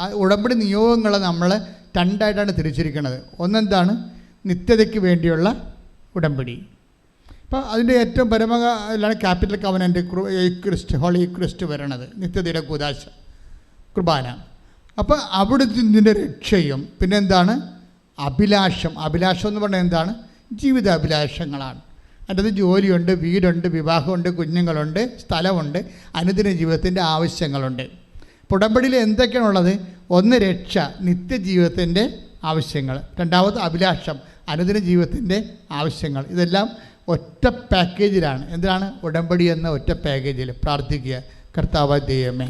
ആ ഉടമ്പടി നിയോഗങ്ങളെ നമ്മൾ രണ്ടായിട്ടാണ് തിരിച്ചിരിക്കുന്നത് ഒന്നെന്താണ്? നിത്യതയ്ക്ക് വേണ്ടിയുള്ള ഉടമ്പടി. അപ്പോൾ അതിന്റെ ഏറ്റവും പരമകാലാണ് capital covenant Christ holy Christ വരണത്. നിത്യതയുടെ കുദാശ കുർബാന. അപ്പോൾ അവിടുത്തെ ഇതിന്റെ രക്ഷയും പിന്നെ എന്താണ് അഭിലാഷം. അഭിലാഷം എന്ന് പറഞ്ഞാൽ എന്താണ്? ജീവിത അഭിലാഷങ്ങളാണ് അതിന്റെ ജോലിയുണ്ട് വീടുണ്ട് വിവാഹമുണ്ട് കുഞ്ഞുങ്ങളുണ്ട് സ്ഥലമുണ്ട് അനുദിന ജീവിതത്തിന്റെ ആവശ്യങ്ങളുണ്ട്. ഉടമ്പടിയിൽ എന്തൊക്കെയാണുള്ളത്? ഒന്ന് രക്ഷ നിത്യജീവിതത്തിന്റെ ആവശ്യങ്ങൾ. രണ്ടാമത് അഭിലാഷം അനുദിന ജീവിതത്തിന്റെ ആവശ്യങ്ങൾ. ഇതെല്ലാം ഒറ്റ പാക്കേജിലാണ് എന്തിനാണ്? ഉടമ്പടി എന്ന ഒറ്റ പാക്കേജിൽ പ്രാർത്ഥിക്കുക. കർത്താവ് ദൈവമേ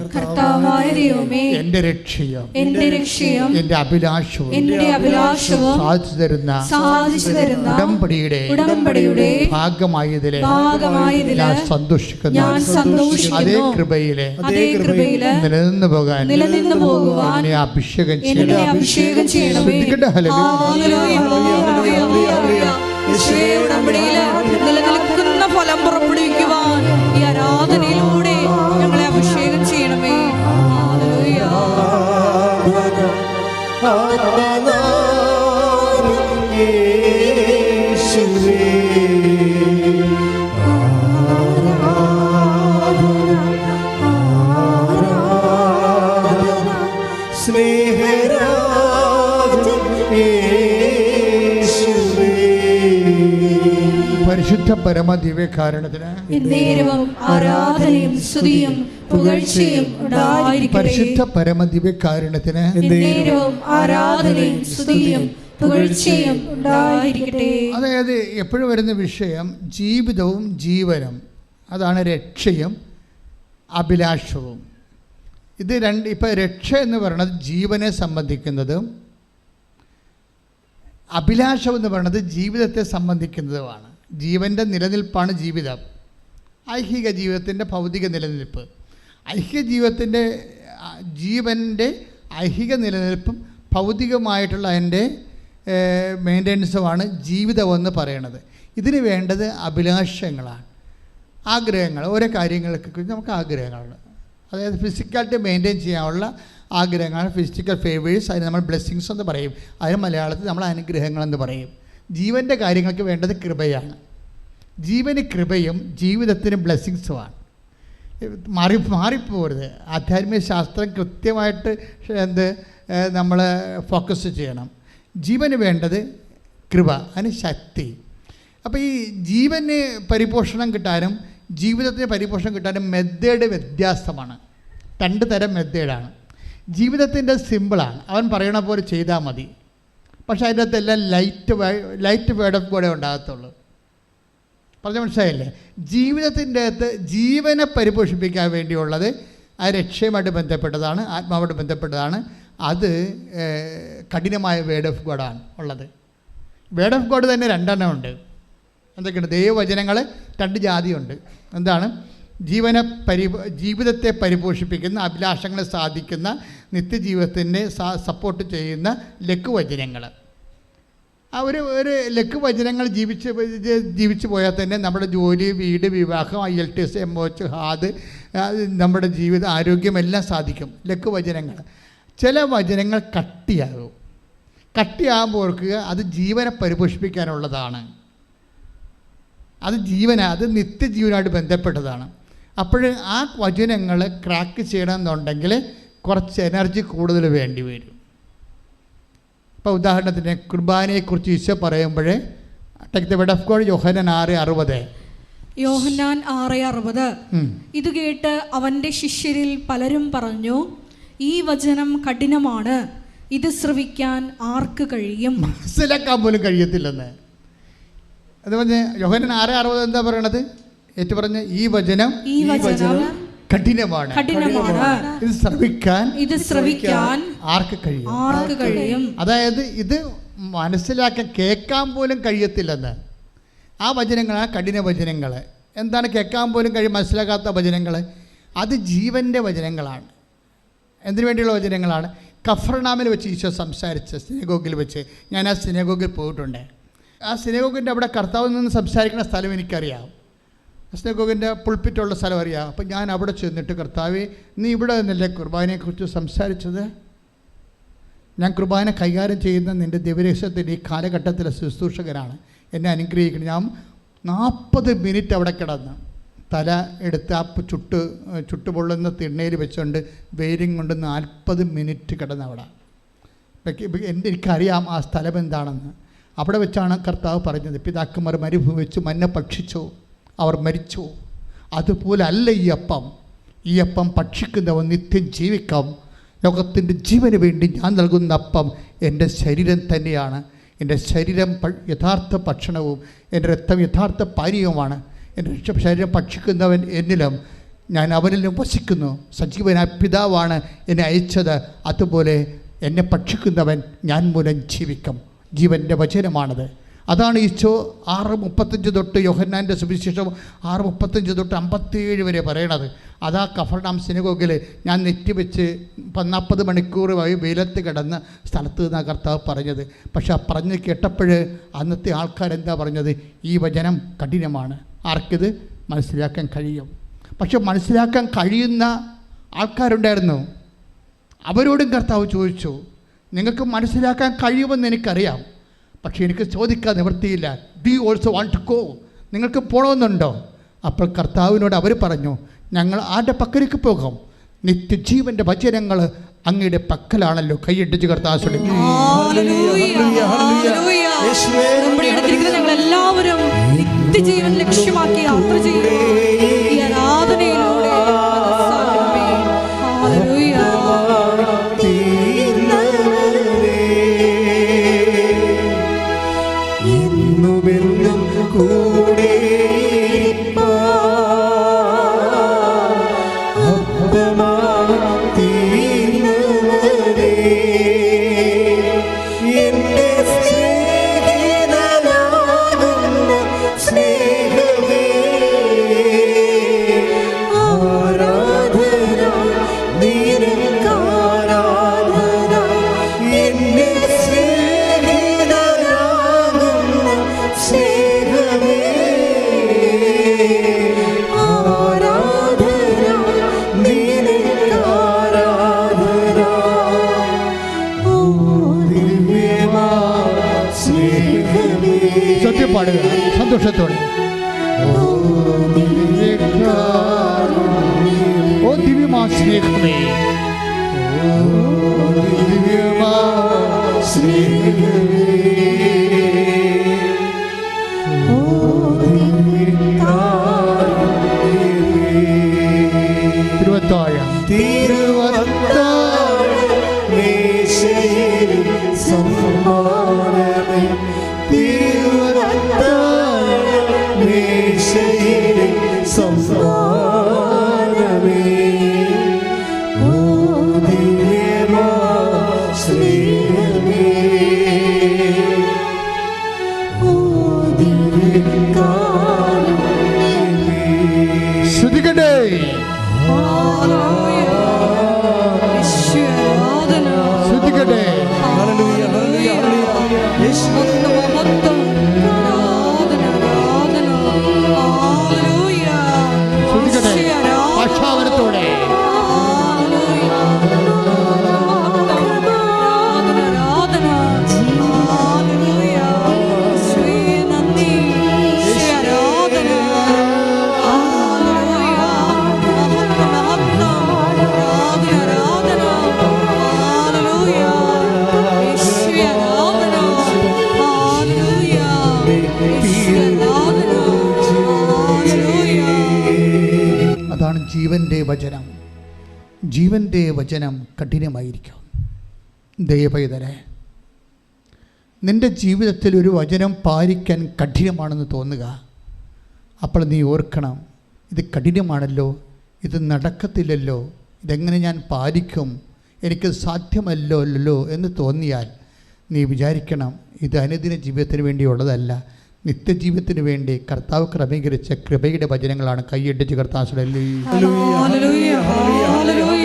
എന്റെ രക്ഷയും എന്റെ രക്ഷയും എന്റെ അഭിലാഷവും എന്റെ അഭിലാഷവും സാധിച്ചു തരുന്ന സാധിച്ചു തരുന്ന ഉടമ്പടിയുടെ ഉടമ്പടിയുടെ ഭാഗമായതിലെ ഭാഗമായതിലെ ഞാൻ സന്തോഷിക്കുന്നു. ഞാൻ സന്തോഷിക്കുന്നു. അതേ കൃപയിലെ അതേ കൃപയിലെ നിലനിന്ന് പോകാൻ നിലനിന്ന് പോകുവാൻ എന്നെ അഭിഷേകം എന്നെ ചെയ്യണം അഭിഷേകം ഹല്ലേലൂയ. നിലനിൽക്കുന്ന ഫലം പുറപ്പെടുവിക്കുവാൻ പരിശുദ്ധ പരമ ദിവ്യകാരണത്തിന് ആരാധനയും സ്തുതിയും പുകഴ്ചയും പരിശുദ്ധ പരമദിവ്യകാരുണ്യത്തിന് ആരാധനയും സ്തുതിയും പുകഴ്ചയും ഉണ്ടായിരിക്കട്ടെ. അതായത് എപ്പോഴും വരുന്ന വിഷയം ജീവിതവും ജീവനും അതാണ് രക്ഷയും അഭിലാഷവും. ഇത് രണ്ട് ഇപ്പോൾ രക്ഷ എന്ന് പറയുന്നത് ജീവനെ സംബന്ധിക്കുന്നതും അഭിലാഷം എന്ന് പറയുന്നത് ജീവിതത്തെ സംബന്ധിക്കുന്നതുമാണ്. ജീവന്റെ നിലനിൽപ്പാണ് ജീവിതം. ഐഹിക ജീവിതത്തിന്റെ ഭൗതിക നിലനിൽപ്പ്. ഐഹിക ജീവിതത്തിന്റെ ആ, ജീവന്റെ ഐഹിക നിലനിൽപ്പും ഭൗതികമായിട്ടുള്ള അതിന്റെ മെയിന്റനൻസുമാണ് ജീവിതമെന്ന് പറയണത് ഇതിന് വേണ്ടത് അഭിലാഷങ്ങളാണ്. ആഗ്രഹങ്ങൾ ഓരോ കാര്യങ്ങൾക്ക് നമുക്ക് ആഗ്രഹങ്ങളാണ് അതായത് ഫിസിക്കാലിറ്റി മെയിന്റെയിൻ ചെയ്യാനുള്ള ആഗ്രഹങ്ങളാണ്. ഫിസിക്കൽ ഫേവേഴ്സ് അതിന് നമ്മൾ ബ്ലെസ്സിങ്സ് എന്ന് പറയും. അതിന് മലയാളത്തിൽ നമ്മൾ അനുഗ്രഹങ്ങളെന്ന് പറയും. ജീവന്റെ കാര്യങ്ങൾക്ക് വേണ്ടത് കൃപയാണ്. ജീവന് കൃപയും ജീവിതത്തിന് ബ്ലെസ്സിങ്സുമാണ് മാറി മാറിപ്പോരുത്. ആധ്യാത്മിക ശാസ്ത്രം കൃത്യമായിട്ട് എന്ത് നമ്മൾ ഫോക്കസ് ചെയ്യണം. ജീവന് വേണ്ടത് കൃപ അതിന് ശക്തി. അപ്പോൾ ഈ ജീവന് പരിപോഷണം കിട്ടാനും ജീവിതത്തിന് പരിപോഷണം കിട്ടാനും മെത്തേഡ് വ്യത്യാസമാണ്. രണ്ട് തരം മെത്തേഡാണ്. ജീവിതത്തിന്റെ സിമ്പിളാണ്. അവൻ പറയണ പോലെ ചെയ്താൽ മതി. പക്ഷേ അതിന്റെ അകത്തെല്ലാം ലൈറ്റ് ലൈറ്റ് വേർഡ് ഓഫ് കൂടെ ഉണ്ടാകത്തുള്ളൂ. പറഞ്ഞ മനസ്സിലായില്ലേ? ജീവിതത്തിന്റെ അകത്ത് ജീവനെ പരിപോഷിപ്പിക്കാൻ വേണ്ടിയുള്ളത് ആ രക്ഷയുമായിട്ട് ബന്ധപ്പെട്ടതാണ് ആത്മാവുമായിട്ട് ബന്ധപ്പെട്ടതാണ്. അത് കഠിനമായ വേഡ് ഓഫ് ഗോഡാണ് ഉള്ളത്. വേഡ് ഓഫ് ഗോഡ് തന്നെ രണ്ടെണ്ണം ഉണ്ട്. എന്തൊക്കെയുണ്ട്? ദൈവവചനങ്ങൾ രണ്ട് ജാതിയുണ്ട്. എന്താണ്? ജീവനെ പരി ജീവിതത്തെ പരിപോഷിപ്പിക്കുന്ന അഭിലാഷങ്ങളെ സാധിക്കുന്ന നിത്യജീവിതത്തിന്റെ സപ്പോർട്ട് ചെയ്യുന്ന ലഘുവചനങ്ങൾ. ആ ഒരു ലക്ക് വചനങ്ങൾ ജീവിച്ച് ജീവിച്ചു ജീവിച്ച് പോയാൽ തന്നെ നമ്മുടെ ജോലി വീട് വിവാഹം I L T S M O H HAAD നമ്മുടെ ജീവിത ആരോഗ്യം എല്ലാം സാധിക്കും. ലക്ക് വചനങ്ങൾ. ചില വചനങ്ങൾ കട്ടിയാകും. കട്ടിയാകുമ്പോൾ ഓർക്കുക അത് ജീവനെ പരിപോഷിപ്പിക്കാനുള്ളതാണ്. അത് ജീവന അത് നിത്യജീവനായിട്ട് ബന്ധപ്പെട്ടതാണ്. അപ്പോൾ ആ വചനങ്ങൾ ക്രാക്ക് ചെയ്യണമെന്നുണ്ടെങ്കിൽ കുറച്ച് എനർജി കൂടുതൽ വേണ്ടി വരും. ഇപ്പോൾ ഉദാഹരണത്തിന് കുർബാനയെക്കുറിച്ച് ഈശോ പറയുമ്പോൾ take the of God Yohannan ആറ് അറുപത്. യോഹന്നാൻ ആറ് അറുപത്. ഇത് കേട്ട് അവന്റെ ശിഷ്യരിൽ പലരും പറഞ്ഞു ഈ വചനം കഠിനമാണ്. ഇത് ശ്രവിക്കാൻ ആർക്ക് കഴിയും? മനസ്സിലാക്കാൻ പോലും കഴിയത്തില്ലെന്ന്. അത് പറഞ്ഞ് യോഹനൻ ആറ് അറുപത് എന്താ പറയണത്? ഏറ്റു പറഞ്ഞ ഈ വചനം ഈ വചനം കഠിനമാണ്. ഇത് ശ്രവിക്കാൻ ഇത് ശ്രവിക്കാൻ ആർക്ക് കഴിയും? ആർക്ക് കഴിയും? അതായത് ഇത് മനസ്സിലാക്കാൻ കേൾക്കാൻ പോലും കഴിയത്തില്ലെന്ന്. ആ വചനങ്ങളാണ് കഠിന വചനങ്ങൾ. എന്താണ് കേൾക്കാൻ പോലും കഴിയും മനസ്സിലാക്കാത്ത വചനങ്ങൾ? അത് ജീവന്റെ വചനങ്ങളാണ്. എന്തിനു വേണ്ടിയുള്ള വചനങ്ങളാണ്? കഫർനാമിൽ വെച്ച് ഈശോ സംസാരിച്ച സിനഗോഗിൽ വെച്ച് ഞാൻ ആ സിനഗോഗിൽ പോയിട്ടുണ്ട്. ആ സിനഗോഗിന്റെ അവിടെ കർത്താവിൽ നിന്ന് സംസാരിക്കുന്ന സ്ഥലം എനിക്കറിയാം. സിനഗോഗിന്റെ പുൾപ്പിറ്റുള്ള സ്ഥലം അറിയാം. അപ്പം ഞാൻ അവിടെ ചെന്നിട്ട് കർത്താവേ നീ ഇവിടെ നിന്നല്ലേ കുർബാനയെക്കുറിച്ച് സംസാരിച്ചത്? ഞാൻ കുർബാന കൈകാര്യം ചെയ്യുന്ന നിന്റെ ദിവരേശത്തിന്റെ ഈ കാലഘട്ടത്തിലെ ശുശ്രൂഷകരാണ് എന്നെ അനുഗ്രഹിക്കണം. ഞാൻ നാൽപ്പത് മിനിറ്റ് അവിടെ കിടന്ന് തല എടുത്ത് ആ ചുട്ട് ചുട്ടുപൊള്ളുന്ന തിണ്ണയിൽ വെച്ചുകൊണ്ട് വെയിലും കൊണ്ട് നാൽപ്പത് മിനിറ്റ് കിടന്ന് അവിടെ. എന്റെ എനിക്കറിയാം ആ സ്ഥലം എന്താണെന്ന്. അവിടെ വെച്ചാണ് കർത്താവ് പറഞ്ഞത് പിതാക്കന്മാർ മരുഭൂമി വെച്ച് മഞ്ഞ ഭക്ഷിച്ചു. അവർ മരിച്ചു. അതുപോലെ അല്ല ഈ അപ്പം. ഈ അപ്പം ഭക്ഷിക്കുന്നവൻ നിത്യം ജീവിക്കാം. ലോകത്തിന്റെ ജീവന് വേണ്ടി ഞാൻ നൽകുന്ന അപ്പം എന്റെ ശരീരം തന്നെയാണ്. എന്റെ ശരീരം യഥാർത്ഥ ഭക്ഷണവും എന്റെ രക്തം യഥാർത്ഥ പാനീയവുമാണ്. എന്റെ ശരീരം ഭക്ഷിക്കുന്നവൻ എന്നിലും ഞാൻ അവനിലും വസിക്കുന്നു. സജീവനായ പിതാവാണ് എന്നെ അയച്ചത്. അതുപോലെ എന്നെ ഭക്ഷിക്കുന്നവൻ ഞാൻ മൂലം ജീവിക്കും. ജീവന്റെ വചനമാണത്. അതാണ് ഈശോ ആറ് മുപ്പത്തഞ്ച് തൊട്ട് യോഹന്നാന്റെ സുവിശേഷം ആറ് മുപ്പത്തഞ്ച് തൊട്ട് അമ്പത്തിയേഴ് വരെ പറയണത്. അതാ കഫർഡാം സിനഗോഗിൽ ഞാൻ നെറ്റി വെച്ച് നാൽപ്പത് മണിക്കൂർ വഴി വെയിലത്ത് കിടന്ന സ്ഥലത്ത് നിന്നാണ് കർത്താവ് പറഞ്ഞത്. പക്ഷെ ആ പറഞ്ഞ് കേട്ടപ്പോൾ അന്നത്തെ ആൾക്കാരെന്താ പറഞ്ഞത്? ഈ വചനം കഠിനമാണ്. ആർക്കിത്? മനസ്സിലാക്കാൻ കഴിയും. പക്ഷെ മനസ്സിലാക്കാൻ കഴിയുന്ന ആൾക്കാരുണ്ടായിരുന്നു. അവരോടും കർത്താവ് ചോദിച്ചു നിങ്ങൾക്ക് മനസ്സിലാക്കാൻ കഴിയുമെന്ന് എനിക്കറിയാം. പക്ഷേ എനിക്ക് ചോദിക്കാൻ നിവൃത്തിയില്ല. ഡി ഓൾസോ വാണ്ട് ടു ഗോ നിങ്ങൾക്ക് പോകണമെന്നുണ്ടോ അപ്പോൾ കർത്താവിനോട് അവർ പറഞ്ഞു ഞങ്ങൾ ആരുടെ പക്കലേക്ക് പോകും? നിത്യജീവന്റെ വചനങ്ങൾ അങ്ങയുടെ പക്കലാണല്ലോ. കൈയിട്ടിച്ച് കർത്താവ് ഞങ്ങൾ എല്ലാവരും നിത്യജീവൻ ലക്ഷ്യമാക്കി യാത്ര ചെയ്യുന്നു. ശ്രുതികട്ടെ ഹല്ലേലൂയ. ജീവന്റെ വചനം കഠിനമായിരിക്കും. ദയപൈതരെ നിന്റെ ജീവിതത്തിൽ ഒരു വചനം പാലിക്കാൻ കഠിനമാണെന്ന് തോന്നുക. അപ്പോൾ നീ ഓർക്കണം ഇത് കഠിനമാണല്ലോ ഇത് നടക്കത്തില്ലല്ലോ ഇതെങ്ങനെ ഞാൻ പാലിക്കും എനിക്ക് സാധ്യമല്ലോ എന്ന് തോന്നിയാൽ നീ വിചാരിക്കണം ഇത് അനുദിന ജീവിതത്തിന് വേണ്ടിയുള്ളതല്ല നിത്യജീവിതത്തിന് വേണ്ടി കർത്താവ് ക്രമീകരിച്ച കൃപയുടെ വചനങ്ങളാണ് കൈയടിച്ച് കർത്താവ്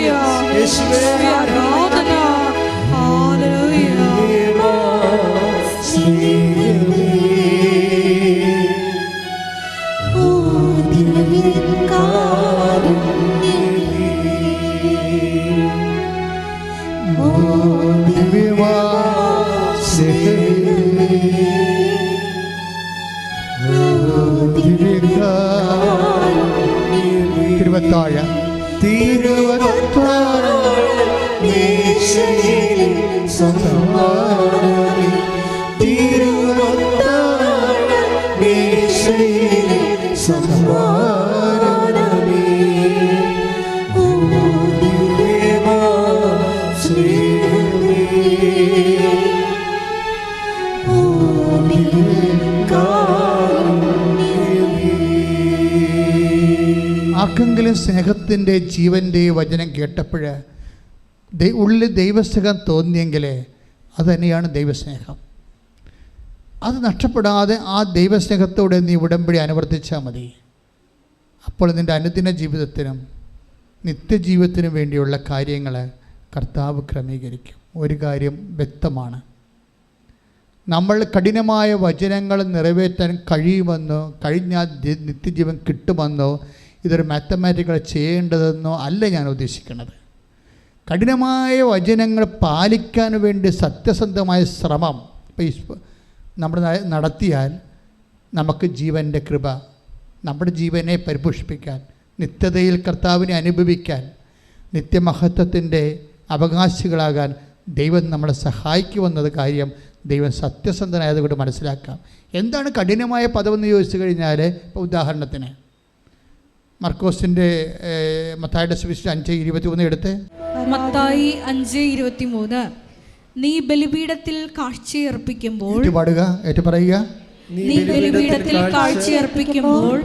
യേശുവേ ആരാധന സമ്മാനമേ ആർക്കെങ്കിലും സ്നേഹത്തിന്റെ ജീവന്റെ വചനം കേട്ടപ്പോൾ ഉള്ളിൽ ദൈവസ്നേഹം തോന്നിയെങ്കിൽ അത് തന്നെയാണ് ദൈവസ്നേഹം. അത് നഷ്ടപ്പെടാതെ ആ ദൈവസ്നേഹത്തോടെ നീ ഉടമ്പടി അനുവർത്തിച്ചാൽ മതി. അപ്പോൾ നിന്റെ അനുദിന ജീവിതത്തിനും നിത്യജീവിതത്തിനും വേണ്ടിയുള്ള കാര്യങ്ങൾ കർത്താവ് ക്രമീകരിക്കും. ഒരു കാര്യം വ്യക്തമാണ്. നമ്മൾ കഠിനമായ വചനങ്ങൾ നിറവേറ്റാൻ കഴിയുമെന്നോ കഴിഞ്ഞാൽ നിത്യജീവൻ കിട്ടുമെന്നോ ഇതൊരു മാത്തമാറ്റിക്കൽ ചെയ്യേണ്ടതെന്നോ അല്ല ഞാൻ ഉദ്ദേശിക്കുന്നത്. കഠിനമായ വചനങ്ങൾ പാലിക്കാൻ വേണ്ടി സത്യസന്ധമായ ശ്രമം നമ്മൾ നടത്തിയാൽ നമുക്ക് ജീവന്റെ കൃപ നമ്മുടെ ജീവനെ പരിപോഷിപ്പിക്കാൻ നിത്യതയിൽ കർത്താവിനെ അനുഭവിക്കാൻ നിത്യമഹത്വത്തിന്റെ അവകാശികളാകാൻ ദൈവം നമ്മളെ സഹായിക്കുമെന്നത് കാര്യം ദൈവം സത്യസന്ധനായതുകൊണ്ട് മനസ്സിലാക്കാം. എന്താണ് കഠിനമായ പദമെന്ന് ചോദിച്ചു കഴിഞ്ഞാൽ ഇപ്പോൾ ഉദാഹരണത്തിന് മർക്കോസിന്റെ മത്തായുടെ സുവിശേഷം അഞ്ച് ഇരുപത്തി മൂന്ന് എടുത്ത്. മത്തായി അഞ്ച് ഇരുപത്തിമൂന്ന്. നീ ബലിപീഠത്തിൽ കാഴ്ചയർപ്പിക്കുമ്പോൾ ഏറ്റുപാടുക ഏറ്റുപറയുക. നീ ബലിപീഠത്തിൽ കാഴ്ചയർപ്പിക്കുമ്പോൾ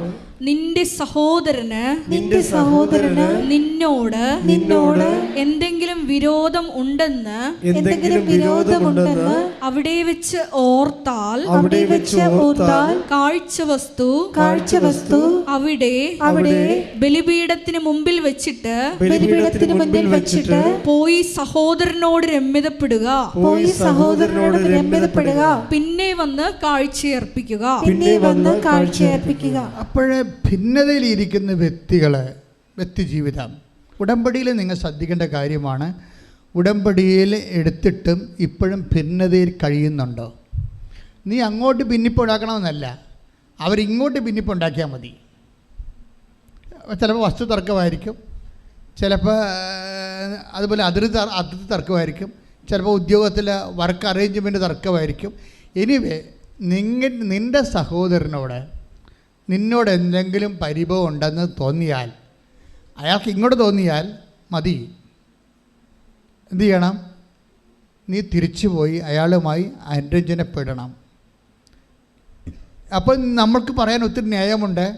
നിന്റെ സഹോദരന് നിന്റെ സഹോദരന് നിന്നോട് നിന്നോട് എന്തെങ്കിലും വിരോധം ഉണ്ടെന്ന് എന്തെങ്കിലും വിരോധമുണ്ടെന്ന് അവിടെ വെച്ച് ഓർത്താൽ അവിടെ വെച്ച് ഓർത്താൽ കാഴ്ച വസ്തു കാഴ്ച വസ്തു അവിടെ അവിടെ ബലിപീഠത്തിന് മുമ്പിൽ വെച്ചിട്ട് ബലിപീഠത്തിന് മുമ്പിൽ വെച്ചിട്ട് പോയി സഹോദരനോട് രമ്യതപ്പെടുക. പോയി സഹോദരനോട് രമ്യതപ്പെടുക. പിന്നെ വന്ന് കാഴ്ചയർപ്പിക്കുക. പിന്നെ വന്ന് കാഴ്ചയർപ്പിക്കുക. അപ്പോഴേ ഭിന്നതയിലിരിക്കുന്ന വ്യക്തികളെ വ്യക്തി ജീവിതം. ഉടമ്പടിയിൽ നിങ്ങൾ ശ്രദ്ധിക്കേണ്ട കാര്യമാണ് ഉടമ്പടിയിൽ എടുത്തിട്ടും ഇപ്പോഴും ഭിന്നതയിൽ കഴിയുന്നുണ്ടോ? നീ അങ്ങോട്ട് ഭിന്നിപ്പുണ്ടാക്കണമെന്നല്ല അവരിങ്ങോട്ട് ഭിന്നിപ്പുണ്ടാക്കിയാൽ മതി. ചിലപ്പോൾ വസ്തു തർക്കമായിരിക്കും ചിലപ്പോൾ അതുപോലെ അതിർത്തി തർ- അതിർത്തി തർക്കമായിരിക്കും ചിലപ്പോൾ ഉദ്യോഗത്തിൽ വർക്ക് അറേഞ്ച്മെന്റ് തർക്കമായിരിക്കും. എനിവേ നിങ്ങ നിന്റെ സഹോദരനോട് നിന്നോട് എന്തെങ്കിലും പരിഭവം ഉണ്ടെന്ന് തോന്നിയാൽ അയാൾക്ക് ഇങ്ങോട്ട് തോന്നിയാൽ മതി. എന്തു ചെയ്യണം? നീ തിരിച്ചു പോയി അയാളുമായി അനുരഞ്ജനപ്പെടണം. അപ്പോൾ നമ്മൾക്ക് പറയാൻ ഒത്തിരി ന്യായമുണ്ട്.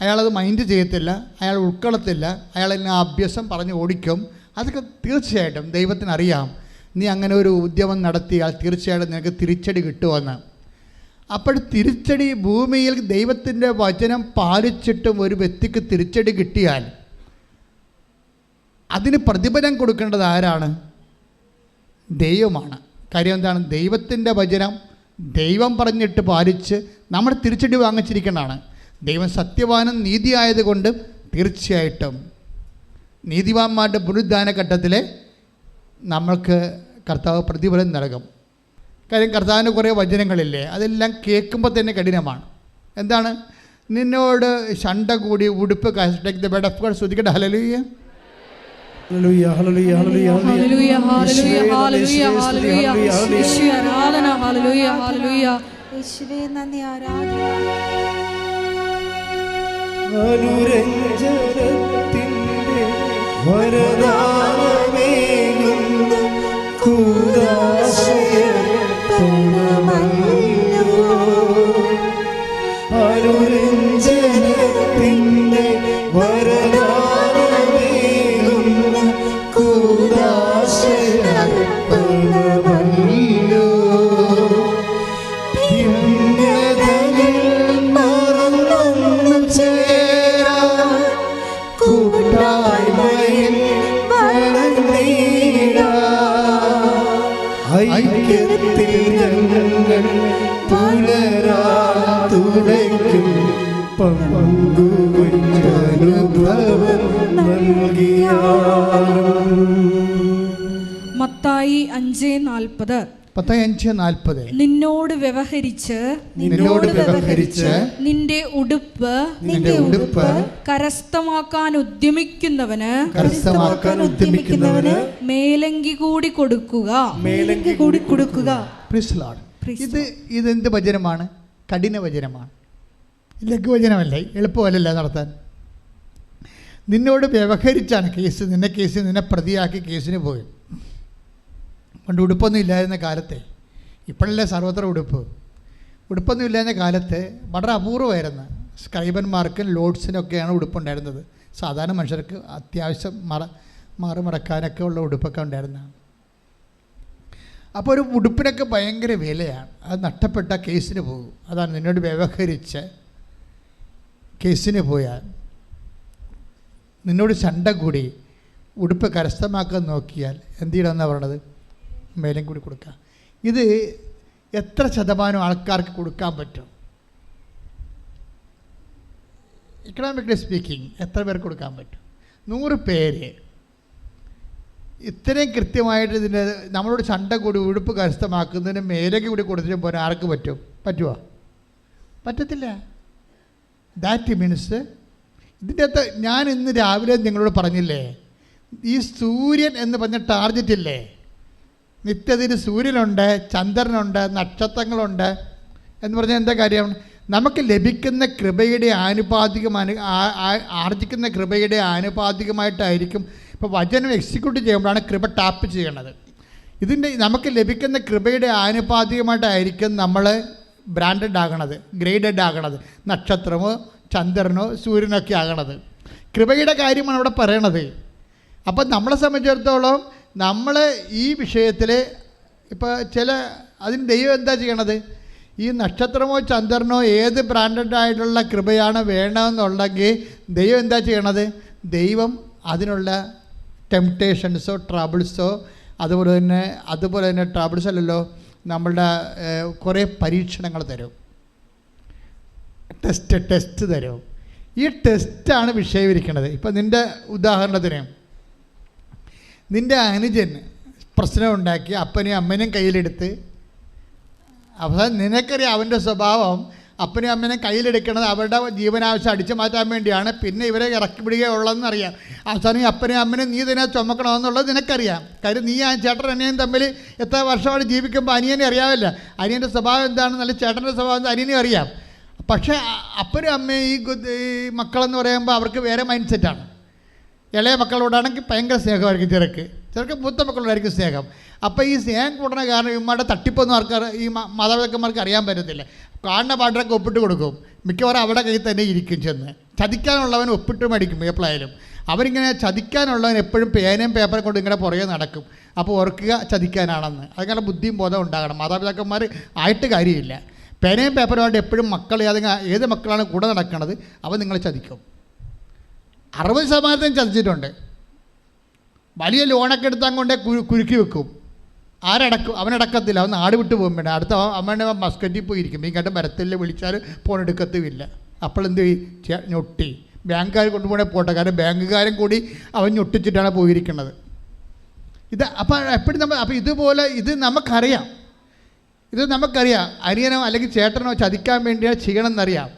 അയാളത് മൈൻഡ് ചെയ്യത്തില്ല അയാൾ ഉൾക്കൊള്ളത്തില്ല അയാൾ എന്നെ അഭ്യസം പറഞ്ഞ് ഓടിക്കും. അതൊക്കെ തീർച്ചയായിട്ടും ദൈവത്തിനറിയാം. നീ അങ്ങനെ ഒരു ഉദ്യമം നടത്തിയാൽ തീർച്ചയായിട്ടും നിനക്ക് തിരിച്ചടി കിട്ടുമെന്ന്. അപ്പോൾ തിരിച്ചടി ഭൂമിയിൽ ദൈവത്തിന്റെ വചനം പാലിച്ചിട്ടും ഒരു വ്യക്തിക്ക് തിരിച്ചടി കിട്ടിയാൽ അതിന് പ്രതിഫലം കൊടുക്കേണ്ടത് ആരാണ്? ദൈവമാണ്. കാര്യം എന്താണ്? ദൈവത്തിന്റെ വചനം ദൈവം പറഞ്ഞിട്ട് പാലിച്ച് നമ്മൾ തിരിച്ചടി വാങ്ങിച്ചിരിക്കേണ്ടതാണ് ദൈവം സത്യവാനും നീതിയായതുകൊണ്ട് തീർച്ചയായിട്ടും നീതിവാന്മാരുടെ പുനരുദ്ധാന ഘട്ടത്തിൽ നമ്മൾക്ക് കർത്താവ് പ്രതിഫലം നൽകും. കാര്യം കർത്താവിന്റെ കുറേ വചനങ്ങളില്ലേ? അതെല്ലാം കേൾക്കുമ്പോൾ തന്നെ കഠിനമാണ്. എന്താണ്? നിന്നോട് ശണ്ട കൂടി ഉടുപ്പ് take the bread of God ശ്രുതിക്കട്ടെ hallelujah hallelujah hallelujah. അനുരഞ്ജനത്തിന്റെ മത്തായി അഞ്ച് നാൽപ്പത്. നിന്നോട് വ്യവഹരിച്ച് നിന്നോട് വ്യവഹരിച്ച് നിന്റെ ഉടുപ്പ് നിന്റെ ഉടുപ്പ് കരസ്ഥമാക്കാൻ ഉദ്യമിക്കുന്നവന് കരസ്ഥമാക്കാൻ ഉദ്യമിക്കുന്നവന് മേലങ്കി കൂടി കൊടുക്കുക. മേലങ്കി കൂടി കൊടുക്കുക. ഇത് ഇതെന്ത് വചനമാണ്? കഠിന വചനമാണ്. ലഘുവചനമല്ല? എളുപ്പമല്ലല്ല നടത്താൻ. നിന്നോട് വ്യവഹരിച്ചാണ് കേസ്. നിന്നെ കേസ് നിന്നെ പ്രതിയാക്കി കേസിന് പോയി പണ്ട് ഉടുപ്പൊന്നും ഇല്ലായിരുന്ന കാലത്തെ ഇപ്പോഴല്ലേ സർവത്ര ഉടുപ്പ്? ഉടുപ്പൊന്നും ഇല്ലായിരുന്ന കാലത്ത് വളരെ അപൂർവമായിരുന്നു സ്ക്രൈബന്മാർക്കും ലോഡ്സിനൊക്കെയാണ് ഉടുപ്പുണ്ടായിരുന്നത്. സാധാരണ മനുഷ്യർക്ക് അത്യാവശ്യം മറ മാറി മറക്കാനൊക്കെ ഉള്ള ഉടുപ്പൊക്കെ ഉണ്ടായിരുന്നതാണ് അപ്പോൾ ഒരു ഉടുപ്പിനൊക്കെ ഭയങ്കര വിലയാണ്. അത് നഷ്ടപ്പെട്ട കേസിന് പോകും. അതാണ് നിന്നോട് വ്യവഹരിച്ച് കേസിന് പോയാൽ നിന്നോട് ചണ്ട കൂടി ഉടുപ്പ് കരസ്ഥമാക്കാൻ നോക്കിയാൽ എന്ത് ചെയ്യണമെന്നാണ് പറയണത്? മേലും കൂടി കൊടുക്കുക ഇത് എത്ര ശതമാനം ആൾക്കാർക്ക് കൊടുക്കാൻ പറ്റും? ഇക്കണോമിക്കലി സ്പീക്കിംഗ് എത്ര പേർക്ക് കൊടുക്കാൻ പറ്റും? നൂറ് പേര് ഇത്രയും കൃത്യമായിട്ട് ഇതിന്റെ നമ്മളോട് ചണ്ട കൂടി ഉടുപ്പ് കരസ്ഥമാക്കുന്നതിന് മേലേക്ക് കൂടി കൊടുത്തിട്ട് പോരാൻ ആർക്ക് പറ്റും? പറ്റുമോ പറ്റത്തില്ല. ദാറ്റ് മീൻസ് ഇതിന്റെ അകത്ത് ഞാൻ ഇന്ന് രാവിലെ നിങ്ങളോട് പറഞ്ഞില്ലേ ഈ സൂര്യൻ എന്ന് പറഞ്ഞ ടാർജറ്റ് ഇല്ലേ? നിത്യത്തിന് സൂര്യനുണ്ട് ചന്ദ്രനുണ്ട് നക്ഷത്രങ്ങളുണ്ട് എന്ന് പറഞ്ഞാൽ എന്താ കാര്യം? നമുക്ക് ലഭിക്കുന്ന കൃപയുടെ ആനുപാതികമാണ് ആർജിക്കുന്ന കൃപയുടെ ആനുപാതികമായിട്ടായിരിക്കും ഇപ്പോൾ വചനം എക്സിക്യൂട്ട് ചെയ്യുമ്പോഴാണ് കൃപ ടാപ്പ് ചെയ്യണത്. ഇതിന്റെ നമുക്ക് ലഭിക്കുന്ന കൃപയുടെ ആനുപാതികമായിട്ടായിരിക്കും നമ്മൾ ബ്രാൻഡഡ് ആകണത് ഗ്രേഡഡ് ആകണത് നക്ഷത്രമോ ചന്ദ്രനോ സൂര്യനൊക്കെ ആകണത്. കൃപയുടെ കാര്യമാണ് അവിടെ പറയണത്. അപ്പം നമ്മളെ സംബന്ധിച്ചിടത്തോളം നമ്മൾ ഈ വിഷയത്തിൽ ഇപ്പോൾ ചില അതിന് ദൈവം എന്താ ചെയ്യണത്? ഈ നക്ഷത്രമോ ചന്ദ്രനോ ഏത് ബ്രാൻഡഡ് ആയിട്ടുള്ള കൃപയാണ് വേണമെന്നുണ്ടെങ്കിൽ ദൈവം എന്താ ചെയ്യണത്? ദൈവം അതിനുള്ള ടെംപ്റ്റേഷൻസോ ട്രബിൾസോ അതുപോലെ തന്നെ അതുപോലെ തന്നെ ട്രബിൾസ് അല്ലല്ലോ നമ്മളുടെ കുറേ പരീക്ഷണങ്ങൾ തരും. ടെസ്റ്റ് ടെസ്റ്റ് തരും. ഈ ടെസ്റ്റാണ് വിഷയമിരിക്കുന്നത് ഇപ്പം നിന്റെ ഉദാഹരണത്തിന് നിന്റെ അനുജൻ പ്രശ്നം ഉണ്ടാക്കി അപ്പനെയും അമ്മനെയും കയ്യിലെടുത്ത് അവസാനം നിനക്കറിയാം അവന്റെ സ്വഭാവം അപ്പനെയും അമ്മനെയും കയ്യിലെടുക്കുന്നത് അവരുടെ ജീവനാവശ്യം അടിച്ചു മാറ്റാൻ വേണ്ടിയാണ്. പിന്നെ ഇവരെ ഇറക്കി വിടുകയുള്ളതെന്ന് അറിയാം അവസാനം ഈ അപ്പനെയും അമ്മനെയും നീ തന്നെ ചുമക്കണമെന്നുള്ളത് നിനക്കറിയാം. കാര്യം നീ ആ ചേട്ടൻ അനിയനും തമ്മിൽ എത്ര വർഷമാണ് ജീവിക്കുമ്പോൾ അനിയനെ അറിയാവില്ല? അനിയന്റെ സ്വഭാവം എന്താണ്? നല്ല ചേട്ടന്റെ സ്വഭാവം എന്താ? അനിയനെ അറിയാം. പക്ഷേ അപ്പനും അമ്മയും ഈ ഈ മക്കളെന്ന് പറയുമ്പോൾ അവർക്ക് വേറെ മൈൻഡ് സെറ്റാണ് ഇളയ മക്കളോടാണെങ്കിൽ ഭയങ്കര സ്നേഹമായിരിക്കും ചെറുക്ക്. ചെറുക്ക് മൂത്ത മക്കളോടായിരിക്കും സ്നേഹം. അപ്പോൾ ഈ സ്നേഹം കൂടണ കാരണം ഇമ്മയുടെ തട്ടിപ്പൊന്നും ആൾക്കാർ ഈ മാതാപിതാക്കന്മാർക്ക് അറിയാൻ പറ്റത്തില്ല. കാണുന്ന പാട്ടൊക്കെ ഒപ്പിട്ട് കൊടുക്കും. മിക്കവാറും അവിടെ കയ്യിൽ തന്നെ ഇരിക്കും ചെന്ന്. ചതിക്കാനുള്ളവൻ ഒപ്പിട്ട് മേടിക്കും എപ്പോഴായാലും. അവരിങ്ങനെ ചതിക്കാനുള്ളവൻ എപ്പോഴും പേനയും പേപ്പറും കൊണ്ട് ഇങ്ങനെ പുറകെ നടക്കും. അപ്പോൾ ഓർക്കുക ചതിക്കാനാണെന്ന്. അതിങ്ങനെ ബുദ്ധിയും ബോധം ഉണ്ടാകണം. മാതാപിതാക്കന്മാർ ആയിട്ട് കാര്യമില്ല. പേനയും പേപ്പറുമായിട്ട് എപ്പോഴും മക്കൾ ഏതെങ്കിലും ഏത് മക്കളാണ് കൂടെ നടക്കുന്നത് അവൻ നിങ്ങളെ ചതിക്കും. അറുപത് ശതമാനത്തിന് ചതിച്ചിട്ടുണ്ട്. വലിയ ലോണൊക്കെ എടുത്താൽ കൊണ്ടേ കുരു കുരുക്കി വെക്കും. ആരടക്കും അവനടക്കത്തില്ല. അവൻ നാട് വിട്ട് പോകും വേണ്ട അടുത്ത അമ്മേന്റെ മസ്കറ്റിൽ പോയിരിക്കും. ഈ കണ്ട് മരത്തിൽ വിളിച്ചാൽ ഫോൺ എടുക്കത്തുമില്ല. അപ്പോൾ എന്ത് ചെയ്യും? ഞൊട്ടി. ബാങ്കുകാർ കൊണ്ടുപോകണേ പോട്ടെ. കാരണം ബാങ്കുകാരൻ കൂടി അവൻ ഞൊട്ടിച്ചിട്ടാണ് പോയിരിക്കുന്നത്. ഇത് അപ്പോൾ എപ്പോഴും നമ്മൾ അപ്പോൾ ഇതുപോലെ ഇത് നമുക്കറിയാം. ഇത് നമുക്കറിയാം. അനിയനോ അല്ലെങ്കിൽ ചേട്ടനോ ചതിക്കാൻ വേണ്ടിയാണ് ചെയ്യണമെന്നറിയാം.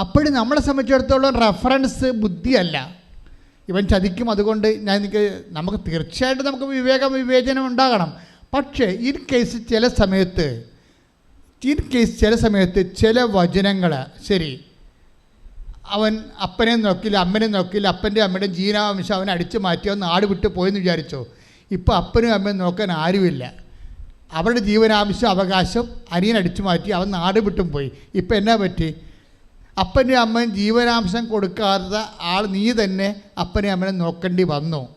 അപ്പോഴും നമ്മളെ സംബന്ധിച്ചിടത്തോളം റെഫറൻസ് ബുദ്ധിയല്ല. ഇവൻ ചതിക്കും അതുകൊണ്ട് ഞാൻ എനിക്ക് നമുക്ക് തീർച്ചയായിട്ടും നമുക്ക് വിവേകം വിവേചനം ഉണ്ടാകണം. പക്ഷേ ഈ കേസ് ചില സമയത്ത് ഈ കേസ് ചില സമയത്ത് ചില വചനങ്ങൾ ശരി അവൻ അപ്പനെ നോക്കില്ല അമ്മനെ നോക്കില്ല അപ്പന്റെ അമ്മയുടെ ജീനാവംശം അവനെ അടിച്ചു അവൻ നാട് വിട്ട് പോയെന്ന് വിചാരിച്ചോ? ഇപ്പോൾ അപ്പനും അമ്മയും നോക്കാൻ ആരുമില്ല. അവരുടെ ജീവനാംശം അവകാശം അനിയൻ അടിച്ചു മാറ്റി അവൻ നാട് വിട്ടും പോയി. ഇപ്പം എന്നാ പറ്റി? അപ്പന്റെ അമ്മയും ജീവനാംശം കൊടുക്കാത്ത ആൾ നീ തന്നെ അപ്പനെ അമ്മനെ നോക്കേണ്ടി വന്നു.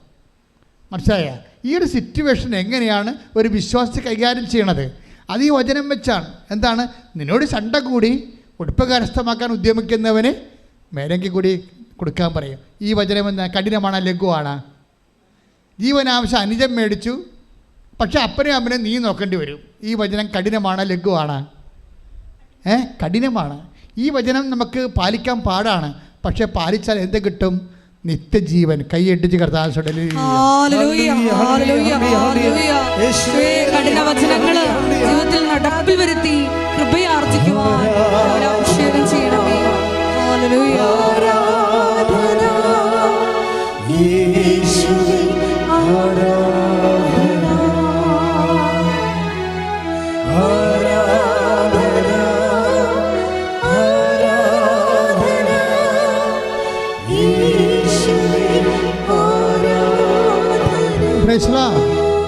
മനസ്സിലായ? ഈ ഒരു സിറ്റുവേഷൻ എങ്ങനെയാണ് ഒരു വിശ്വാസി കൈകാര്യം ചെയ്യണത്? അത് ഈ വചനം വെച്ചാണ്. എന്താണ്? നിന്നോട് ചണ്ട കൂടി ഉടുപ്പ് കരസ്ഥമാക്കാൻ ഉദ്യമിക്കുന്നവന് മേലെങ്കിൽ കൂടി കൊടുക്കാൻ പറയും. ഈ വചനം എന്താ? കഠിനമാണ് ലഘുവാണ്. ജീവനാവശ്യം അനുജം മേടിച്ചു. പക്ഷെ അപ്പനും അമ്മനെ നീ നോക്കേണ്ടി വരും. ഈ വചനം കഠിനമാണ് ലഘുവാണ്. ഏ? കഠിനമാണ്. ഈ വചനം നമുക്ക് പാലിക്കാൻ പാടാണ്. പക്ഷെ പാലിച്ചാൽ എന്ത് കിട്ടും? നിത്യജീവൻ. ഹല്ലേലൂയ. യേശുവേ, കഠിന വചനങ്ങൾ ജീവിതത്തിൽ നടപ്പിൽ വരുത്തി കൃപയാർജിക്കുവാൻ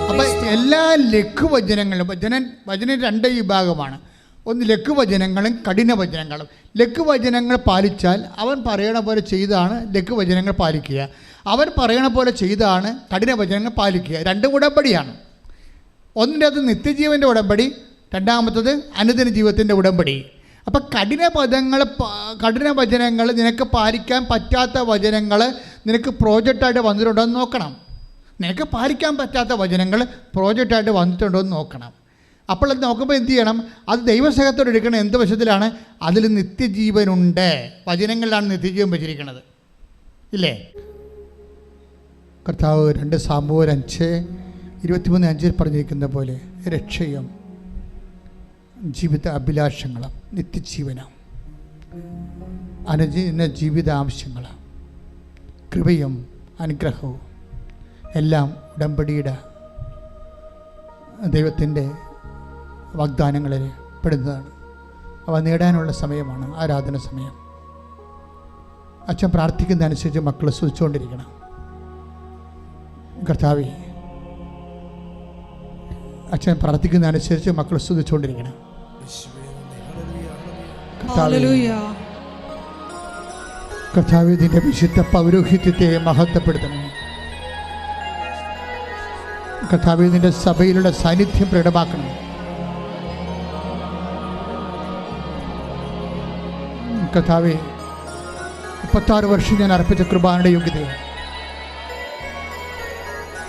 അപ്പൊ എല്ലാ ലഘുവചനങ്ങളും വചനൻ വചനം രണ്ട് വിഭാഗമാണ്. ഒന്ന് ലഘുവചനങ്ങളും കഠിനവചനങ്ങളും ലഘുവചനങ്ങൾ പാലിച്ചാൽ അവൻ പറയണ പോലെ ചെയ്താണ് ലഘുവചനങ്ങൾ പാലിക്കുക. അവൻ പറയണ പോലെ ചെയ്താണ് കഠിനവചനങ്ങൾ പാലിക്കുക. രണ്ടും ഉടമ്പടിയാണ്. ഒന്നിന്റെ അത് നിത്യജീവന്റെ ഉടമ്പടി രണ്ടാമത്തത് അനുദിന ജീവിതത്തിന്റെ ഉടമ്പടി. അപ്പം കഠിന പദങ്ങൾ കഠിന വചനങ്ങൾ നിനക്ക് പാലിക്കാൻ പറ്റാത്ത വചനങ്ങൾ നിനക്ക് പ്രോജക്റ്റായിട്ട് വന്നിട്ടുണ്ടോ എന്ന് നോക്കണം. നിനക്ക് പാലിക്കാൻ പറ്റാത്ത വചനങ്ങൾ പ്രോജക്റ്റായിട്ട് വന്നിട്ടുണ്ടോ എന്ന് നോക്കണം. അപ്പോൾ അത് നോക്കുമ്പോൾ എന്ത് ചെയ്യണം? അത് ദൈവസഹത്തോട് എടുക്കണം എന്ത് വശത്തിലാണ്? അതിൽ നിത്യജീവനുണ്ട്. വചനങ്ങളിലാണ് നിത്യജീവൻ വെച്ചിരിക്കുന്നത്. ഇല്ലേ? കർത്താവ് രണ്ട് സാമ്പൂർ അഞ്ച് ഇരുപത്തിമൂന്ന് അഞ്ചിൽ പറഞ്ഞിരിക്കുന്ന പോലെ രക്ഷയും ജീവിത അഭിലാഷങ്ങളും നിത്യജീവനം അനുജീവന ജീവിത ആവശ്യങ്ങൾ കൃപയും അനുഗ്രഹവും എല്ലാം ഉടമ്പടിയുടെ ദൈവത്തിന്റെ വാഗ്ദാനങ്ങളിൽ പെടുന്നതാണ്. അവ നേടാനുള്ള സമയമാണ് ആരാധന സമയം. അച്ഛൻ പ്രാർത്ഥിക്കുന്ന അനുസരിച്ച് മക്കൾ സ്തുതിച്ചുകൊണ്ടിരിക്കണം. കർത്താവി അച്ഛൻ പ്രാർത്ഥിക്കുന്ന അനുസരിച്ച് മക്കൾ സ്തുതിച്ചുകൊണ്ടിരിക്കണം. കർത്താവ് ഇതിന്റെ വിശുദ്ധ പൗരോഹിത്യത്തെ മഹത്വപ്പെടുത്തണം കർത്താവ് ഇതിന്റെ സഭയിലുള്ള സാന്നിധ്യം പ്രകടമാക്കണം കർത്താവെ മുപ്പത്താറ് വർഷം ഞാൻ അർപ്പിച്ച കൃപാനയുടെ യോഗ്യതയെ.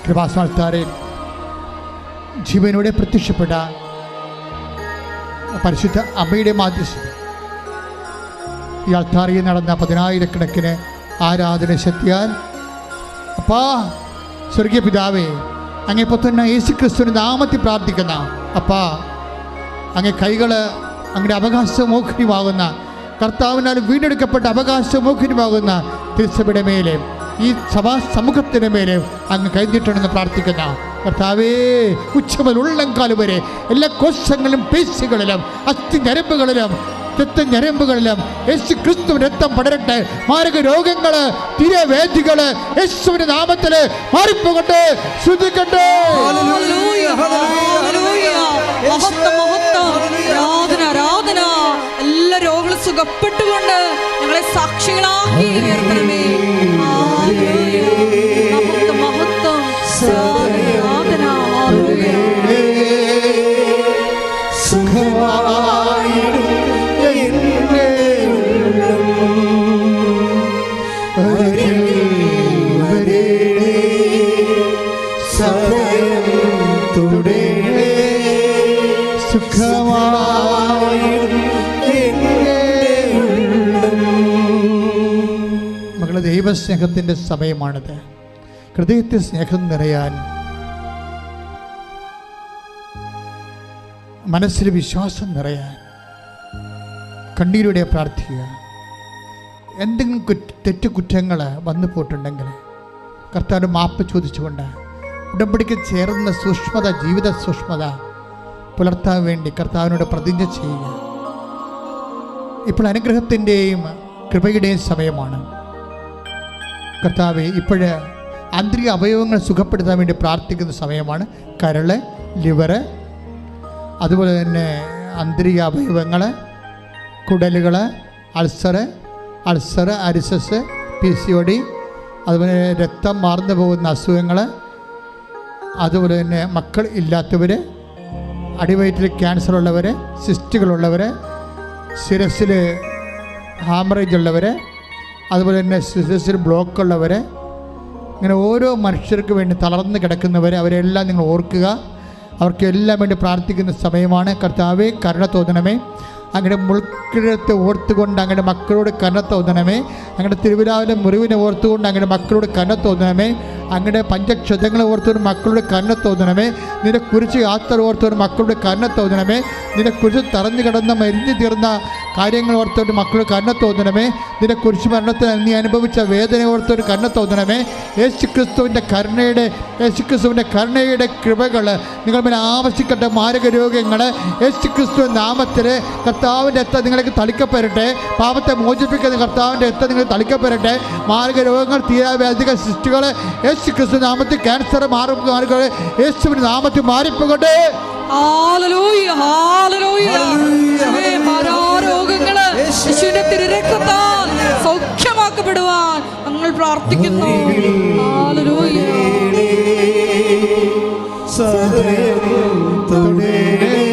കൃപാസ്ഥാനത്താരെ ജീവനോടെ പ്രത്യക്ഷപ്പെട്ട പരിശുദ്ധ അമ്മയുടെ മാധ്യസ്ഥ ഈ അൾത്താറിയിൽ നടന്ന പതിനായിരക്കണക്കിന് ആരാധന ശക്തിയാൽ അപ്പാ സ്വർഗീയ പിതാവേ അങ്ങേ പുത്രന യേശു ക്രിസ്തുവിന്റെ നാമത്തിൽ പ്രാർത്ഥിക്കുന്ന അപ്പാ അങ്ങേ കൈകൾ അങ്ങയുടെ അവകാശമോഹരിമാകുന്ന കർത്താവിനാൽ വീണ്ടെടുക്കപ്പെട്ട അവകാശമോഹരിമാകുന്ന തിരുസഭയുടെ മേലെ ഈ സഭാ സമൂഹത്തിന് മേലെ അങ്ങ് കഴിഞ്ഞിട്ടുണ്ടെന്ന് പ്രാർത്ഥിക്കുന്ന കർത്താവേ ഉച്ചമൽ ഉള്ളംകാൽ വരെ എല്ലാ കോശങ്ങളിലും പേശികളിലും അസ്ഥി ഞരമ്പുകളിലും ഞരമ്പുകളിലും യേശു ക്രിസ്തു രക്തം പടരട്ടെ. മാരക രോഗങ്ങൾ തിരവേദികൾ യേശുവിന്റെ നാമത്തിൽ മാറിപ്പോകട്ടെ. ശ്രദ്ധിക്കട്ടെ. സുഖപ്പെട്ടുകൊണ്ട് ഞങ്ങളെ സാക്ഷികളാക്കി ഉയർത്തണമേ മകളെ ദൈവസ്നേഹത്തിന്റെ സമയമാണിത്. ഹൃദയത്തിൽ സ്നേഹം നിറയാൻ മനസ്സിൽ വിശ്വാസം നിറയാൻ കണ്ണീരുടെ പ്രാർത്ഥിക്കുക. എന്തെങ്കിലും തെറ്റ് കുറ്റങ്ങൾ വന്നു പോയിട്ടുണ്ടെങ്കിൽ കർത്താവ് മാപ്പ് ചോദിച്ചുകൊണ്ട് ഉടമ്പടിക്ക് ചേർന്ന സൂക്ഷ്മത ജീവിത സൂക്ഷ്മത പുലർത്താൻ വേണ്ടി കർത്താവിനോട് പ്രതിജ്ഞ ചെയ്യുക. ഇപ്പോൾ അനുഗ്രഹത്തിന്റെയും കൃപയുടെയും സമയമാണ്. കർത്താവെ ഇപ്പോഴ് ആന്തരിക അവയവങ്ങൾ സുഖപ്പെടുത്താൻ വേണ്ടി പ്രാർത്ഥിക്കുന്ന സമയമാണ്. കരൾ ലിവറ് അതുപോലെ തന്നെ ആന്തരിക അവയവങ്ങൾ കുടലുകൾ അൾസറ് അൾസർ അരിസസ് പി സി ഒ ഡി അതുപോലെ രക്തം മാർന്നു പോകുന്ന അസുഖങ്ങൾ അതുപോലെ തന്നെ മക്കൾ ഇല്ലാത്തവർ അടിവയറ്റിൽ ക്യാൻസർ ഉള്ളവർ സിസ്റ്റുകളുള്ളവർ ശിരസിൽ ഹാമറേജ് ഉള്ളവർ അതുപോലെ തന്നെ ബ്ലോക്ക് ഉള്ളവരെ ഇങ്ങനെ ഓരോ മനുഷ്യർക്ക് വേണ്ടി തളർന്ന് കിടക്കുന്നവരെ അവരെല്ലാം നിങ്ങൾ ഓർക്കുക. അവർക്കെല്ലാം വേണ്ടി പ്രാർത്ഥിക്കുന്ന സമയമാണ്. കർത്താവെ കരുണ തോന്നണമേ. അങ്ങയുടെ മുൾക്കിഴത്തെ ഓർത്തുകൊണ്ട് അങ്ങയുടെ മക്കളോട് കനത്തോന്നണമേ തോന്നണമേ. അങ്ങയുടെ തിരുവിലാവിലെ മുറിവിനെ ഓർത്തുകൊണ്ട് അങ്ങയുടെ മക്കളോട് കനത്തോന്നണമേ തോന്നണമേ. അങ്ങയുടെ പഞ്ചക്ഷതങ്ങളെ ഓർത്തുകൊണ്ട് മക്കളോട് തോന്നണമേ. നിന്റെ കുറിച്ച് യാത്ര ഓർത്തുകൊണ്ട് മക്കളോട് തോന്നണമേ. നിന്റെ കുറിച്ച് തറഞ്ഞു കിടന്ന മരിഞ്ഞു തീർന്ന കാര്യങ്ങൾ ഓർത്തുകൊണ്ട് മക്കളോട് തോന്നണമേ. നിന്റെ കുറിച്ച് മരണത്തിൽ നീ അനുഭവിച്ച വേദന ഓർത്തുകൊണ്ട് തോന്നണമേ. യേശു ക്രിസ്തുവിന്റെ കരുണയുടെ യേശു ക്രിസ്തുവിന്റെ കരുണയുടെ കൃപകൾ നിങ്ങൾ പിന്നെ ആവശ്യപ്പെട്ട മാരക രോഗങ്ങൾ യേശു ക്രിസ്തു നാമത്തിൽ കർത്താവിന്റെ എത്ത നിങ്ങൾക്ക് തളിക്കപ്പെടട്ടെ. പാപത്തെ മോചിപ്പിക്കുന്ന കർത്താവിന്റെ എത്ത നിങ്ങൾ തളിക്കപ്പെടട്ടെ. മാർഗ രോഗങ്ങൾ തീരാവ്യാധിക സൃഷ്ടികൾ യേശു ക്രിസ്തു നാമത്തിൽ ക്യാൻസർ മാറുക മാറുക. യേശുവിന്റെ നാമത്തിൽ മാറിപ്പോകട്ടെ. മാറാരോഗങ്ങൾ യേശുവിന്റെ തിരുരക്തത്താൽ സൗഖ്യമാക്കപ്പെടുവാൻ ഞങ്ങൾ പ്രാർത്ഥിക്കുന്നു. സദയം തുടരണേ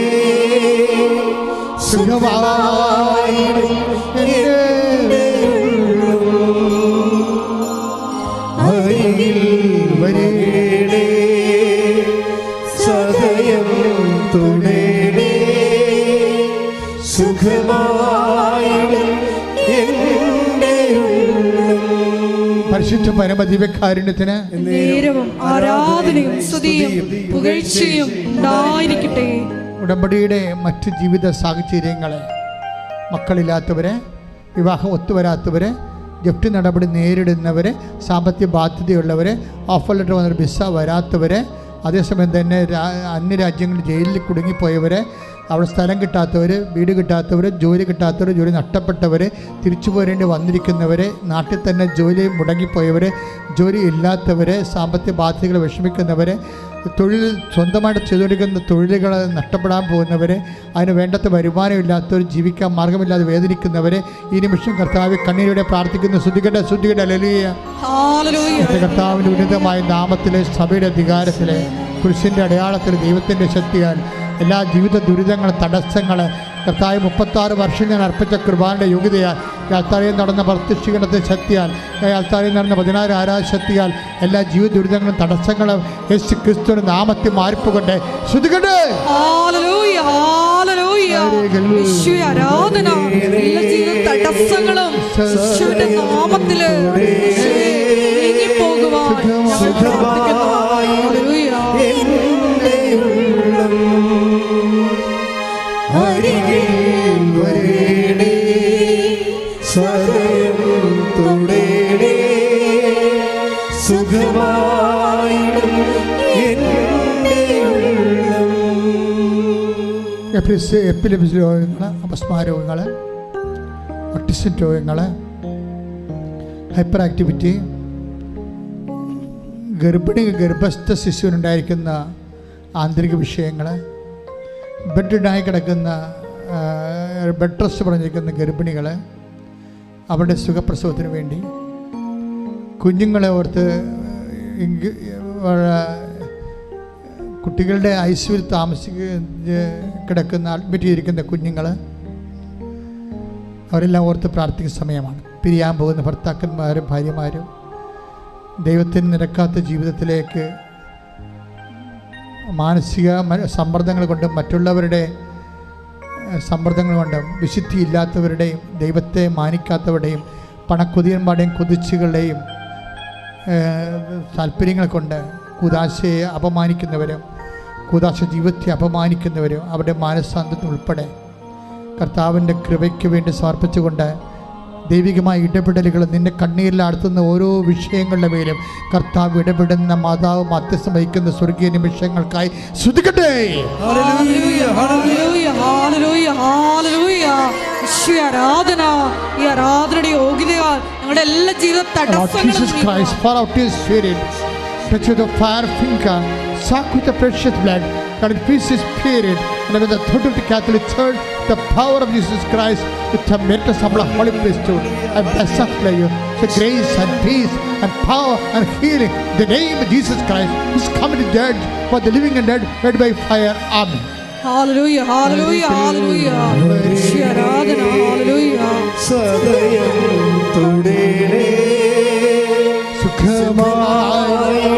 സുഖമായി അരികിൽ സദയം സുഖമായിടും എന്റെ ഉള്ളം പരിശുദ്ധ നേരവും ആരാധനയും സ്തുതിയും പുകഴ്ചയും ഉണ്ടായിരിക്കട്ടെ. ഉടമ്പടിയുടെ മറ്റ് ജീവിത സാഹചര്യങ്ങളെ മക്കളില്ലാത്തവരെ വിവാഹം ഒത്തുവരാത്തവരെ ജപ്തി നടപടി നേരിടുന്നവരെ സാമ്പത്തിക ബാധ്യതയുള്ളവരെ ഓഫർ ലെറ്റർ വന്നൊരു വിസ വരാത്തവരെ അതേസമയം തന്നെ അന്യ അന്യരാജ്യങ്ങളിൽ ജയിലിൽ കുടുങ്ങിപ്പോയവരെ അവിടെ സ്ഥലം കിട്ടാത്തവർ വീട് കിട്ടാത്തവർ ജോലി കിട്ടാത്തവർ ജോലി നഷ്ടപ്പെട്ടവർ തിരിച്ചു പോരേണ്ടി വന്നിരിക്കുന്നവർ നാട്ടിൽ തന്നെ ജോലി മുടങ്ങിപ്പോയവർ ജോലി ഇല്ലാത്തവരെ സാമ്പത്തിക ബാധ്യതകൾ വിഷമിക്കുന്നവരെ തൊഴിൽ സ്വന്തമായിട്ട് ചെയ്തുകൊണ്ടിരിക്കുന്ന തൊഴിലുകൾ നഷ്ടപ്പെടാൻ പോകുന്നവരെ അതിന് വേണ്ടത്ര വരുമാനമില്ലാത്തവർ ജീവിക്കാൻ മാർഗമില്ലാതെ വേദനിക്കുന്നവരെ ഈ നിമിഷം കർത്താവ് കണ്ണീരോടെ പ്രാർത്ഥിക്കുന്ന. ശ്രദ്ധിക്കട്ടെ ശ്രദ്ധിക്കട്ടെ. ലലിയ കർത്താവിന്റെ ഉന്നതമായ നാമത്തിലെ സഭയുടെ അധികാരത്തിലെ കുരിശിന്റെ അടയാളത്തിൽ ദൈവത്തിന്റെ ശക്തിയാൽ എല്ലാ ജീവിത ദുരിതങ്ങൾ തടസ്സങ്ങൾ കർത്താവ് മുപ്പത്താറ് വർഷം ഞാൻ അർപ്പിച്ച കുർബാനയുടെ യോഗ്യതയാൽ അൽത്താരയിൽ നടന്ന പ്രത്യക്ഷീകരണത്തെ ശക്തിയാൽ അൽത്താരയിൽ നടന്ന പതിനാറ് ആരാശക്തിയാൽ എല്ലാ ജീവിത ദുരിതങ്ങളും തടസ്സങ്ങളും യേശു ക്രിസ്തുവിന്റെ നാമത്തിൽ മാറിപ്പോകട്ടെ. ശ്രുതികട്ടെ. ആരാധന. തടസ്സങ്ങളും നാമത്തിൽ സദയം തുടരണേ സുഖമായിടും എപ്പിലിപ്സ് എപ്പിലിപ്സ് രോഗങ്ങൾ അപസ്മാര രോഗങ്ങൾ ഒട്ടിസം രോഗങ്ങൾ ഹൈപ്പർ ആക്ടിവിറ്റി ഗർഭിണി ഗർഭസ്ഥ ശിശുവിനുണ്ടായിരിക്കുന്ന ആന്തരിക വിഷയങ്ങൾ ബെഡിനായി കിടക്കുന്ന ബെഡ് റെസ്റ്റ് പറഞ്ഞിരിക്കുന്ന ഗർഭിണികൾ അവരുടെ സുഖപ്രസവത്തിന് വേണ്ടി. കുഞ്ഞുങ്ങളെ ഓർത്ത് കുട്ടികളുടെ ഐസിയുവിൽ താമസിക്ക കിടക്കുന്ന അഡ്മിറ്റ് ചെയ്തിരിക്കുന്ന കുഞ്ഞുങ്ങൾ അവരെല്ലാം ഓർത്ത് പ്രാർത്ഥിക്കുന്ന സമയമാണ്. പിരിയാൻ പോകുന്ന ഭർത്താക്കന്മാരും ഭാര്യമാരും ദൈവത്തിന് നിരക്കാത്ത ജീവിതത്തിലേക്ക് മാനസിക സമ്മർദ്ദങ്ങൾ കൊണ്ടും മറ്റുള്ളവരുടെ കൊണ്ടും വിശുദ്ധിയില്ലാത്തവരുടെയും ദൈവത്തെ മാനിക്കാത്തവരുടെയും പണക്കുതിയന്മാരുടെയും കുതിച്ചുകളുടെയും താല്പര്യങ്ങൾ കൊണ്ട് കുദാശയെ അപമാനിക്കുന്നവരും കുദാശ ജീവിതത്തെ അപമാനിക്കുന്നവരും അവരുടെ മാനസാന്തത്തിൽ ഉൾപ്പെടെ കർത്താവിന്റെ കൃപയ്ക്ക് വേണ്ടി സമർപ്പിച്ചുകൊണ്ട് ദൈവികമായ ഇടപെടലുകൾ നിന്റെ കണ്ണീരിൽ അടുത്തുന്ന ഓരോ വിഷയങ്ങളുടെ മേലും കർത്താവ് ഇടപെടുന്ന മാതാവ് മധ്യസ്ഥം വഹിക്കുന്ന സ്വർഗീയ നിമിഷങ്ങൾക്കായി ആരാധന ഈ ആരാധനയുടെ യോഗ്യതയാൽ ഞങ്ങളുടെ എല്ലാ ജീവിത Lord തടസ്സങ്ങളും Jesus നീങ്ങുവാൻ. Christ, pour out His Spirit, touch with the fire finger, suck with the precious blood, And peace is spirit and with the third of the Catholic Church, the power of Jesus Christ, with the merits of the Holy Priesthood, I bless you the grace and peace and power and healing. The name of Jesus Christ is coming to dead for the living and dead, led by fire. Amen. Hallelujah, hallelujah, hallelujah. hallelujah. hallelujah. സുഖമായ